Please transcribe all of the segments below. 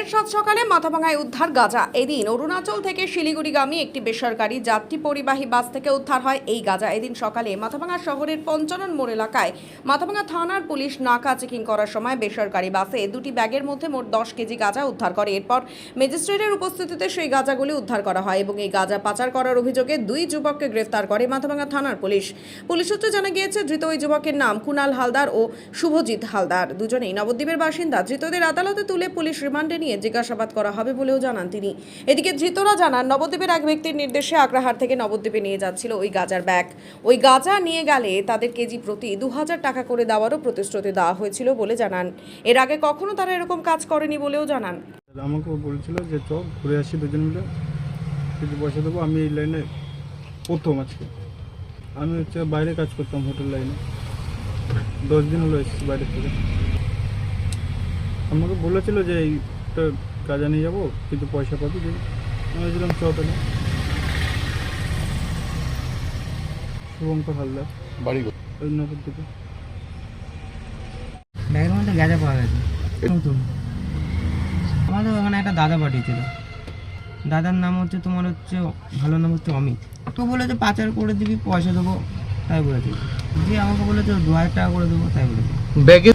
ফের সাত সকালে মাথাভাঙায় উদ্ধার গাজা। এদিন অরুণাচল থেকে শিলিগুড়িগামী একটি বেসরকারি যাত্রী পরিবাহী বাস থেকে উদ্ধার হয় এই গাজা। এদিন সকালে মাথাভাঙা শহরের পঞ্চানন মোড় এলাকায় মাথাভাঙা থানার পুলিশ নাকা চেকিং করার সময় বেসরকারি বাসে দুটি ব্যাগের মধ্যে মোট দশ কেজি গাঁজা উদ্ধার করে। এরপর ম্যাজিস্ট্রেটের উপস্থিতিতে সেই গাঁজাগুলি উদ্ধার করা হয় এবং এই গাঁজা পাচার করার অভিযোগে দুই যুবককে গ্রেফতার করে মাথাভাঙা থানার পুলিশ। পুলিশ সূত্রে জানা গিয়েছে, ধৃত ওই যুবকের নাম কুনাল হালদার ও শুভজিৎ হালদার। দুজনেই নবদ্বীপের বাসিন্দা। ধৃতদের আদালতে তুলে পুলিশ রিমান্ডে নিয়ে জিজ্ঞাসাবাদ করা হবে বলেও জানান তিনি। এদিকে ধৃতরা জানান, নবদ্বীপের এক ব্যক্তির নির্দেশে আগ্রাহার থেকে নবদ্বীপে নিয়ে যাচ্ছিল ওই গাজার ব্যাগ। ওই গাজা নিয়ে গেলে তাদের কেজি প্রতি দু হাজার টাকা করে দেওয়ারও প্রতিশ্রুতি দেওয়া হয়েছিল বলে জানান। এর আগে কখনো তারা এরকম কাজ করেনি বলেও জানান। আমাকে বলছিল যে চ ঘুরে আসি দুজন মিলে। কিছু পয়সা দেবো, আমি এই লাইনে প্রথম আজকে। আমি হচ্ছে বাইরে কাজ করতাম হোটেল লাইনে। দশ দিন হলো এসেছি বাইরে থেকে। আমাকে বলেছিল যে এইটা কাজে নিয়ে যাব কিছু পয়সা পাবি যে আমি বলছিলাম চ তাহলে। শুভঙ্কর হালদার। বাড়ি ওই নগর থেকে। ব্যাগের মধ্যে গ্যাজা পাওয়া গেছে। নতুন আমাদের ওখানে একটা দাদা পাঠিয়েছিল। দাদার নাম হচ্ছে তোমার হচ্ছে ভালো নাম হচ্ছে অমিত। তো বলেছে পাচার করে দিবি পয়সা দেবো তাই বলেছে। দিয়ে আমাকে বলেছে দু হাজার টাকা করে দেবো তাই বলেছে। ব্যাগে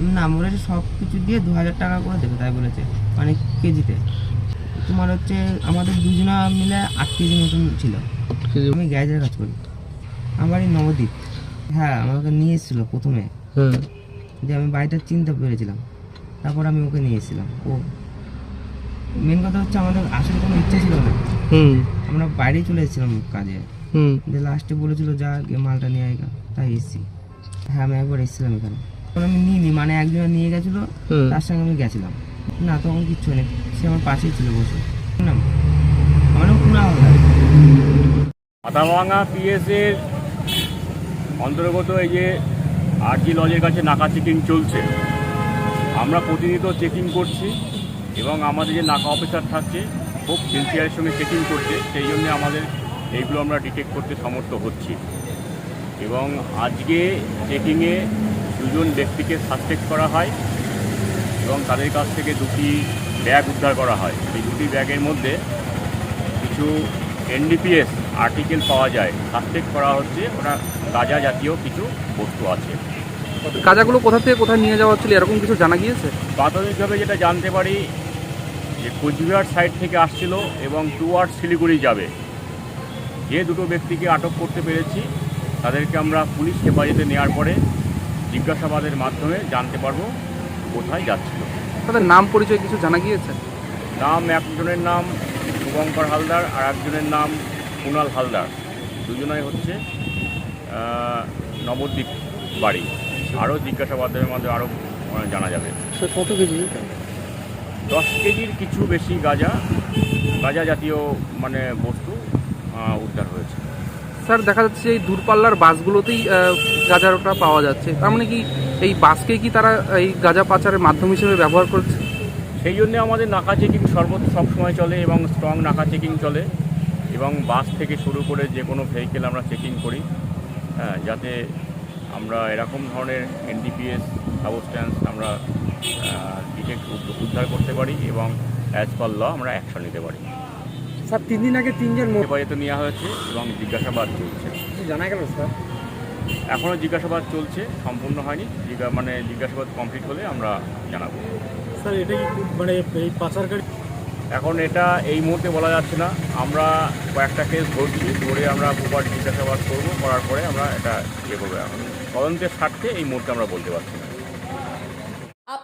না বলেছে সব কিছু দিয়ে দু হাজার টাকা করে দেবে তাই বলেছে মানে কেজিতে। তোমার হচ্ছে আমাদের দুজনা মিলে আট কেজি মতন ছিল। আমি গ্যাজের কাজ করি। আমার এই নবদ্বীপ হ্যাঁ আমাকে নিয়ে এসেছিল প্রথমে। যে আমি বাড়িটা চিনতে পেরেছিলাম। তারপর আমি ওকে নিয়ে এসেছিলাম। ও মেন কথা হচ্ছে আমাদের আসলে কোনো ইচ্ছে ছিল না। হুম। আমরা বাইরে চলে এসেছিলাম কাজে। হুম। যে লাস্টে বলেছিল যা গিয়ে মালটা নিয়ে আয় তাই এসেছি। হ্যাঁ আমি একবার এসেছিলাম এখানে। তখন আমি নিইনি মানে একজন নিয়ে গেছিল তার সঙ্গে আমি গেছিলাম। না তখন কিচ্ছু নেই সে আমার পাশেই ছিল বসে। না আমার কুনা পিএসের অন্তর্গত এই যে আরজি লজের কাছে নাকা চেকিং চলছে। আমরা প্রতিনিয়ত চেকিং করছি এবং আমাদের যে নাকা অফিসার থাকছে খুব সিনসিয়ারের সঙ্গে চেকিং করছে সেই জন্য আমাদের এইগুলো আমরা ডিটেক্ট করতে সমর্থ হচ্ছি। এবং আজকে চেকিংয়ে দুজন ব্যক্তিকে সাসপেক্ট করা হয় এবং তাদের কাছ থেকে দুটি ব্যাগ উদ্ধার করা হয়। এই দুটি ব্যাগের মধ্যে কিছু এনডিপিএস আর্টিকেল পাওয়া যায়। সাসপেক্ট করা হচ্ছে ওরা গাঁজা জাতীয় কিছু বস্তু আছে। গাঁজাগুলো কোথা থেকে কোথায় নিয়ে যাওয়া হচ্ছিল? এরকম কিছু জানা গিয়েছে? প্রাথমিকভাবে যেটা জানতে পারি যে কোচবিহার সাইড থেকে আসছিল এবং টুয়ার্ড শিলিগুড়ি যাবে। যে দুটো ব্যক্তিকে আটক করতে পেরেছি তাদেরকে আমরা পুলিশ হেফাজতে নেওয়ার পরে জিজ্ঞাসাবাদের মাধ্যমে জানতে পারব কোথায় যাচ্ছিল। তাদের নাম পরিচয় কিছু জানা গিয়েছে? নাম একজনের নাম শুভঙ্কর হালদার আর একজনের নাম কুণাল হালদার। দুজনাই হচ্ছে নবদ্বীপ বাড়ি। আরও জিজ্ঞাসাবাদের মধ্যে আরও জানা যাবে। কত কেজি? দশ কেজির কিছু বেশি গাঁজা গাঁজা জাতীয় মানে বস্তু উদ্ধার হয়েছে। স্যার, দেখা যাচ্ছে এই দূরপাল্লার বাসগুলোতেই গাঁজাটা পাওয়া যাচ্ছে। তার মানে কি এই বাসকে কি তারা এই গাঁজা পাচারের মাধ্যম হিসেবে ব্যবহার করছে? সেই জন্য আমাদের নাকা চেকিং সর্বত সবসময় চলে এবং স্ট্রং নাকা চেকিং চলে। এবং বাস থেকে শুরু করে যে কোনো ভেহিকেল আমরা চেকিং করি যাতে আমরা এরকম ধরনের এনডিপিএস সাবস্ট্যান্স আমরা ডিটেক্ট উদ্ধার করতে পারি এবং অ্যাজ পার ল আমরা অ্যাকশন নিতে পারি। স্যার তিন দিন আগে তিনজন হেফাজতে নেওয়া হয়েছে এবং জিজ্ঞাসাবাদ চলছে। জানা গেল স্যার? এখনও জিজ্ঞাসাবাদ চলছে সম্পূর্ণ হয়নি। জিজ্ঞা- মানে জিজ্ঞাসাবাদ কমপ্লিট হলে আমরা জানাব। স্যার এটা কি মানে এই পাচারকারী এখন এটা এই মুহূর্তে বলা যাচ্ছে না। আমরা কয়েকটা কেস ধরছি ধরে আমরা প্রপার জিজ্ঞাসাবাদ করব করার পরে আমরা এটা ইয়ে করব এখন। তদন্তের স্বার্থে এই মুহূর্তে আমরা বলতে পারছি না।